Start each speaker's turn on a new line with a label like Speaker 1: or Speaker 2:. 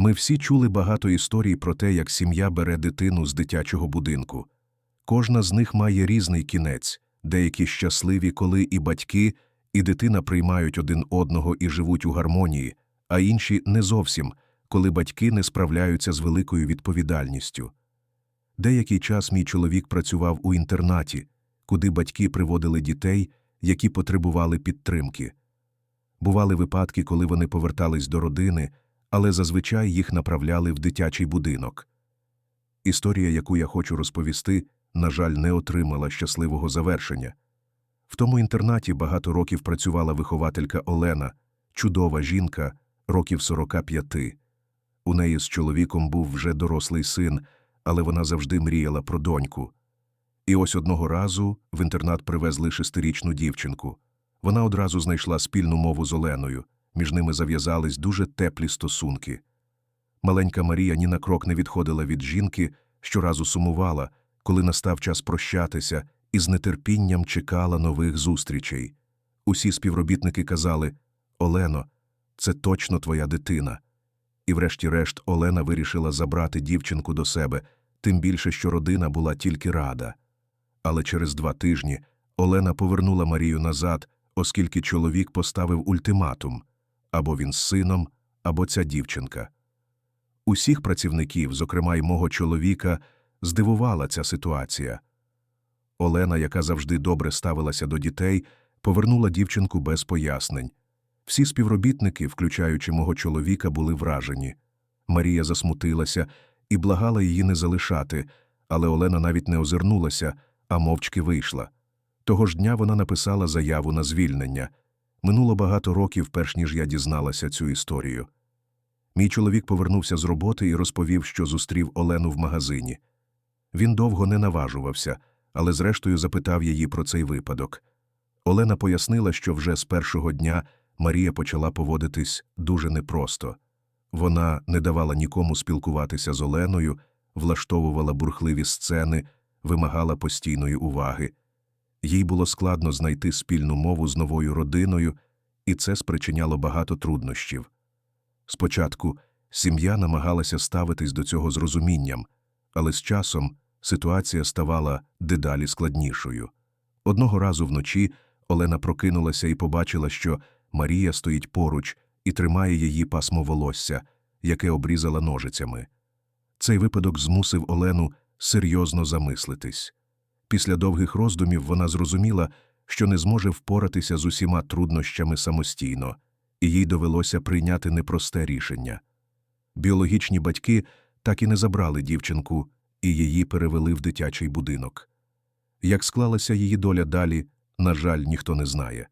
Speaker 1: Ми всі чули багато історій про те, як сім'я бере дитину з дитячого будинку. Кожна з них має різний кінець, деякі щасливі, коли і батьки, і дитина приймають один одного і живуть у гармонії, а інші не зовсім, коли батьки не справляються з великою відповідальністю. Деякий час мій чоловік працював у інтернаті, куди батьки приводили дітей, які потребували підтримки. Бували випадки, коли вони повертались до родини, але зазвичай їх направляли в дитячий будинок. Історія, яку я хочу розповісти, на жаль, не отримала щасливого завершення. В тому інтернаті багато років працювала вихователька Олена, чудова жінка, років 45. У неї з чоловіком був вже дорослий син, але вона завжди мріяла про доньку. І ось одного разу в інтернат привезли шестирічну дівчинку. Вона одразу знайшла спільну мову з Оленою, між ними зав'язались дуже теплі стосунки. Маленька Марія ні на крок не відходила від жінки, щоразу сумувала, коли настав час прощатися, і з нетерпінням чекала нових зустрічей. Усі співробітники казали Олено, це точно твоя дитина. І врешті-решт Олена вирішила забрати дівчинку до себе, тим більше, що родина була тільки рада. Але через два тижні Олена повернула Марію назад, оскільки чоловік поставив ультиматум або він з сином, або ця дівчинка. Усіх працівників, зокрема й мого чоловіка, здивувала ця ситуація. Олена, яка завжди добре ставилася до дітей, повернула дівчинку без пояснень. Всі співробітники, включаючи мого чоловіка, були вражені. Марія засмутилася і благала її не залишати, але Олена навіть не озирнулася, а мовчки вийшла. Того ж дня вона написала заяву на звільнення. Минуло багато років, перш ніж я дізналася цю історію. Мій чоловік повернувся з роботи і розповів, що зустрів Олену в магазині. Він довго не наважувався, але зрештою запитав її про цей випадок. Олена пояснила, що вже з першого дня Марія почала поводитись дуже непросто. Вона не давала нікому спілкуватися з Оленою, влаштовувала бурхливі сцени, вимагала постійної уваги. Їй було складно знайти спільну мову з новою родиною, і це спричиняло багато труднощів. Спочатку сім'я намагалася ставитись до цього з розумінням, але з часом ситуація ставала дедалі складнішою. Одного разу вночі Олена прокинулася і побачила, що Марія стоїть поруч і тримає її пасмо волосся, яке обрізала ножицями. Цей випадок змусив Олену серйозно замислитись. Після довгих роздумів вона зрозуміла, що не зможе впоратися з усіма труднощами самостійно, і їй довелося прийняти непросте рішення. Біологічні батьки так і не забрали дівчинку, і її перевели в дитячий будинок. Як склалася її доля далі, на жаль, ніхто не знає.